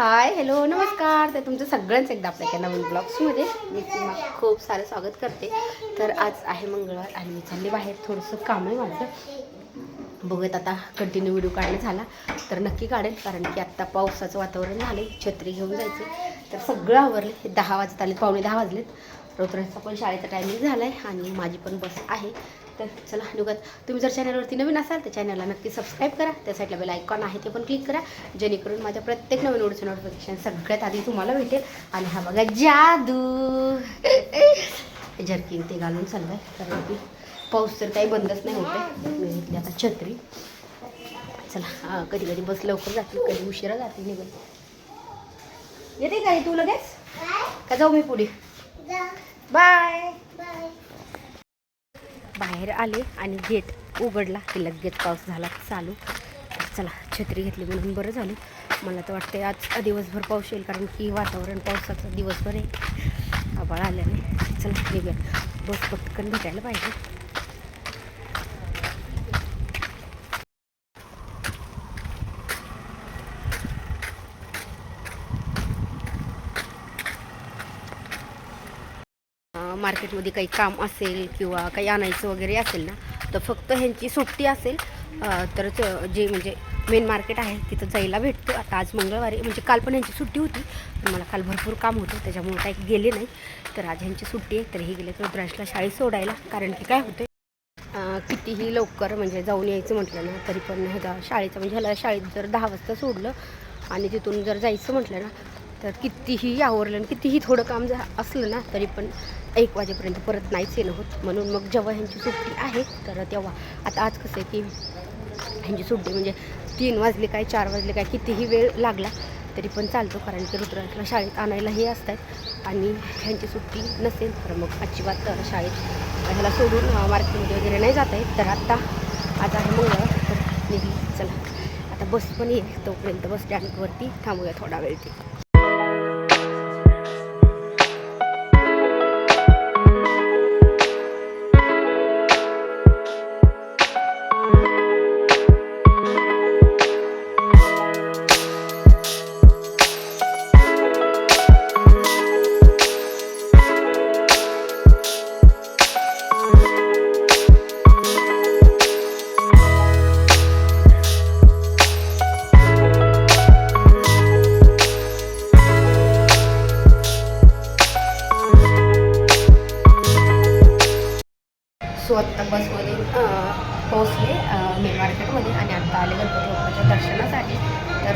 Hi hello नमस्कार. तर तुमचं सगळ्यांचं एकदा आपल्या एका नवीन ब्लॉग्समध्ये मी तुम्हाला खूप सारं स्वागत करते. तर आज आहे मंगळवार आणि मी चालले बाहेर थोडंसं काम आहे माझं. बघत आता कंटिन्यू व्हिडिओ काढणं झाला तर नक्की काढेल कारण की आत्ता पावसाचं वातावरण झालं छत्री घेऊन जायचे तर सगळं आवरले दहा वाजत आले पावणे दहा वाजलेत. रोत्रांचा पण शाळेचा टायमिंग झाला आहे आणि माझी पण बस आहे. तर चला निघत तुम्ही जर चॅनलवरती नवीन असाल तर चॅनलला नक्की सबस्क्राईब करा. त्या साईडला बेल आयकॉन आहे ते पण क्लिक करा. जेणेकरून माझ्या प्रत्येक नवीन व्हिडिओचं नोटिफिकेशन सगळ्यात आधी तुम्हाला भेटेल. आणि हा बघा जादू. जर्किंग ते घालून चाललं आहे कारण की पाऊस तर काही बंदच नाही होते मी घेतली आता छत्री. चला हां कधी कधी बस लवकर जाते कधी उशिरा जाते निघून. येते का तू लगेच? का जाऊ मी पुढे? बाय. बाहेर आले आणि गेट उघडला. की लगेच पाऊस झाला चालू. चला छत्री घेतली म्हणून बरं झालं. मला तर वाटतं आज दिवसभर पाऊस येईल कारण की वातावरण पावसाचं दिवसभर आहे. आबाळ आल्याने. चला निघूया बस पटकन भेटायला पाहिजे. मार्केटमध्ये काही काम असेल किंवा काही आणायचं वगैरे असेल ना तर फक्त ह्यांची सुट्टी असेल तर तरच जे म्हणजे मेन मार्केट आहे तिथं जायला भेटतं. आता आज मंगळवारी म्हणजे काल पण ह्यांची सुट्टी होती मला काल भरपूर काम होतं त्याच्यामुळे काही गेले नाही. तर आज ह्यांची सुट्टी आहे तर हे गेले रुद्राशला शाळेत सोडायला कारण की काय होतं कितीही लवकर म्हणजे जाऊन यायचं म्हटलं ना तरी पण ह्याला शाळेचं म्हणजे ह्याला शाळेत जर दहा वाजता सोडलं आणि तिथून जर जायचं म्हटलं ना तर कितीही आवरलं आणि कितीही थोडं काम जर असलं ना तरी पण एक वाजेपर्यंत परत नाहीच येणं होत. म्हणून मग जेव्हा ह्यांची सुट्टी आहे तर तेव्हा आता आज कसं आहे की ह्यांची सुट्टी म्हणजे तीन वाजले काय चार वाजले काय कितीही वेळ लागला तरी पण चालतो. कारण की रुद्राला शाळेत आणायलाही असत असतात आणि ह्यांची सुट्टी नसेल तर मग अजिबात तर शाळेत ह्याला सोडून मार्केटमध्ये वगैरे नाही जात आहेत तर आत्ता आज आहे मंगळवार तर निघली. चला. आता बस पण येईल तोपर्यंत बस स्टँडवरती थांबूया थोडा वेळ ते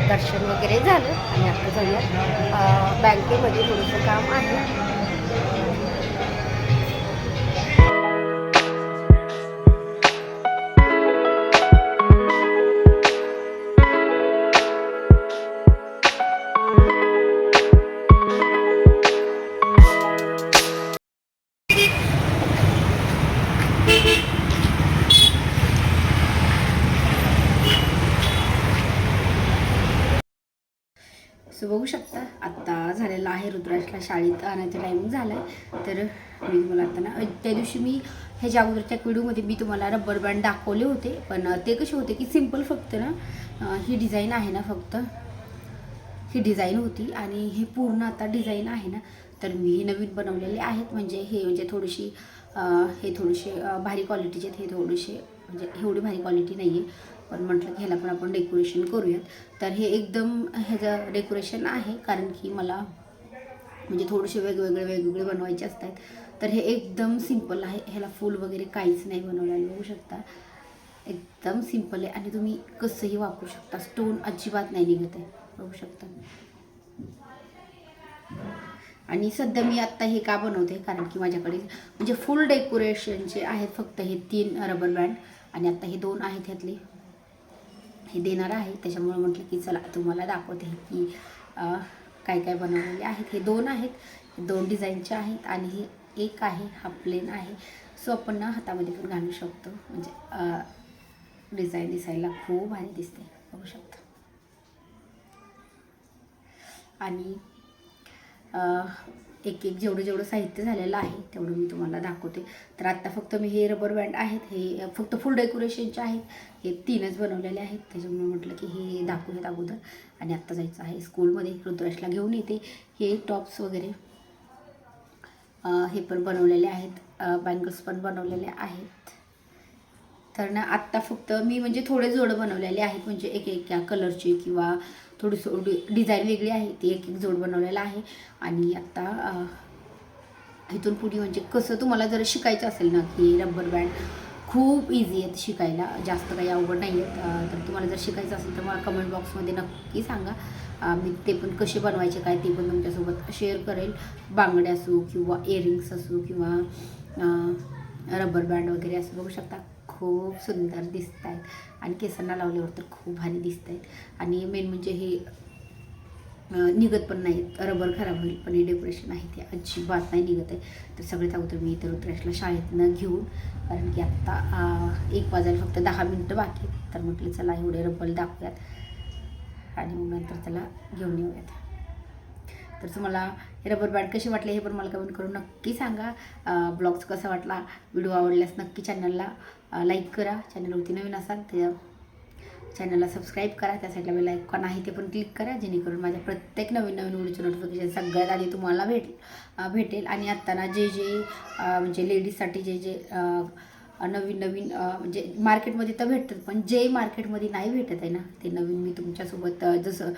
दर्शन वगैरे झालं आणि आता जाऊया बँकेमध्ये थोडंसं काम आहे. सो बघू शकता. आत्ता झालेला आहे रुद्राशला शाळेत आणायचं टायमिंग झालं आहे तर मी तुम्हाला आता ना त्या दिवशी मी ह्याच्या अगोदरच्या व्हिडिओमध्ये मी तुम्हाला रबर बँड दाखवले होते पण ते कसे होते की सिंपल फक्त ना ही डिझाईन आहे ना फक्त. ही डिझाईन होती आणि हे पूर्ण आता डिझाईन आहे ना. तर मी हे नवीन बनवलेले आहेत. म्हणजे हे म्हणजे थोडीशी हे थोडेसे भारी क्वालिटीचे आहेत. हे थोडेसे म्हणजे एवढी भारी क्वालिटी नाही आहे पण म्हटलं की ह्याला पण आपण डेकोरेशन करूयात. तर हे एकदम ह्याचं डेकोरेशन आहे कारण की मला म्हणजे थोडेसे वेगवेगळे वेगवेगळे बनवायचे असतात. तर हे एकदम सिंपल आहे. ह्याला फूल वगैरे काहीच नाही बनवलेलं बघू शकता. एकदम सिंपल आहे. आणि तुम्ही कसंही वापरू शकता. स्टोन अजिबात नाही निघत आहे. बघू शकता. आणि सध्या मी आत्ता हे का बनवते? कारण की माझ्याकडे म्हणजे फुल डेकोरेशनचे आहेत फक्त हे तीन रबर बँड आणि आत्ता हे दोन आहेत ह्यातले. हे देणार आहे. त्याच्यामुळे म्हटलं की चला तुम्हाला दाखवते की काय काय बनवलेले आहेत. हे दोन आहेत. दोन डिझाईनचे आहेत आणि हे एक आहे हा प्लेन आहे. सो आपण ना हातामध्ये पण घालू शकतो. म्हणजे डिझाईन दिसायला खूप भारी दिसते. बघू शकतो. आणि एक एक जेवढं जेवढं साहित्य झालेलं आहे तेवढं मी तुम्हाला दाखवते. तर आत्ता फक्त मी हे रबर बँड आहेत हे फक्त फुल डेकोरेशनचे आहेत. हे तीनच बनवलेले आहेत. त्याच्यामुळे म्हटलं की हे दाखवूयात अगोदर. आणि आत्ता जायचं आहे स्कूलमध्ये रुद्राशला घेऊन येते. हे टॉप्स वगैरे हे पण बनवलेले आहेत. बँगल्स पण बनवलेले आहेत. तर ना आत्ता फक्त मी म्हणजे थोडे जोडं बनवलेले आहेत. म्हणजे एक एक या कलरचे किंवा थोडी थोडी डिझाईन वेगळी आहे ती एक एक जोड बनवलेला आहे. आणि आत्ता इथून पुढे म्हणजे कसं तुम्हाला जर शिकायचं असेल ना की रबर बँड खूप इझी आहेत शिकायला जास्त काही अवघड नाही आहेत तर तुम्हाला जर शिकायचं असेल तर मला कमेंट बॉक्समध्ये नक्की सांगा. मी ते पण कसे बनवायचे काय ते पण तुमच्यासोबत शेअर करेल. बांगड्या असू किंवा इयरिंग्स असू किंवा रबर बँड वगैरे असं बघू शकता. खूप सुंदर दिसत आहेत आणि केसांना लावल्यावर तर खूप भारी दिसत आहेत आणि मेन म्हणजे हे निघत पण नाहीत. रबर खराब होईल पण हे डेकोरेशन आहे ते अजिबात नाही निघत आहे. तर सगळ्यात अगोदर मी इतर रुद्राशला शाळेतनं घेऊन कारण की आत्ता एक वाजायला फक्त दहा मिनटं बाकी आहेत. तर म्हटलं चला एवढे रबर दाखवूयात. आणि मग नंतर त्याला घेऊन येऊयात. तर तुम्हाला हे रबर बँड कसे वाटले हे पण मला कमेंट करून नक्की सांगा. ब्लॉग्स कसा वाटला? व्हिडिओ आवडल्यास नक्की चॅनलला लाईक करा. चॅनलवरती नवीन असाल तर चॅनलला सबस्क्राईब करा. त्या साईडला बेल आयकॉन आहे ते पण क्लिक करा. जेणेकरून माझ्या प्रत्येक नवीन नवीन व्हिडिओचे नोटिफिकेशन सगळ्यात आधी तुम्हाला भेट भेटेल. आणि आत्ताना जे जे म्हणजे लेडीजसाठी जे जे नवीन नवीन म्हणजे मार्केटमध्ये तर भेटतात पण जे मार्केटमध्ये नाही भेटत आहे ना ते नवीन मी तुमच्यासोबत जसं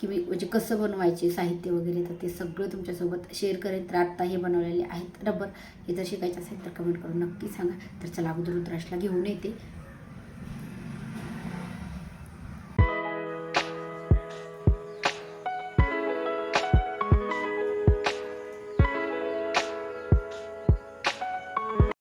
की मी म्हणजे कसं बनवायचे साहित्य वगैरे तर ते सगळं तुमच्यासोबत शेअर करेन. तर आत्ता हे बनवलेले आहेत रबर. हे जर शिकायचं असेल तर कमेंट करून नक्की सांगा. तर चला अगोदर रुद्राशला घेऊन येते.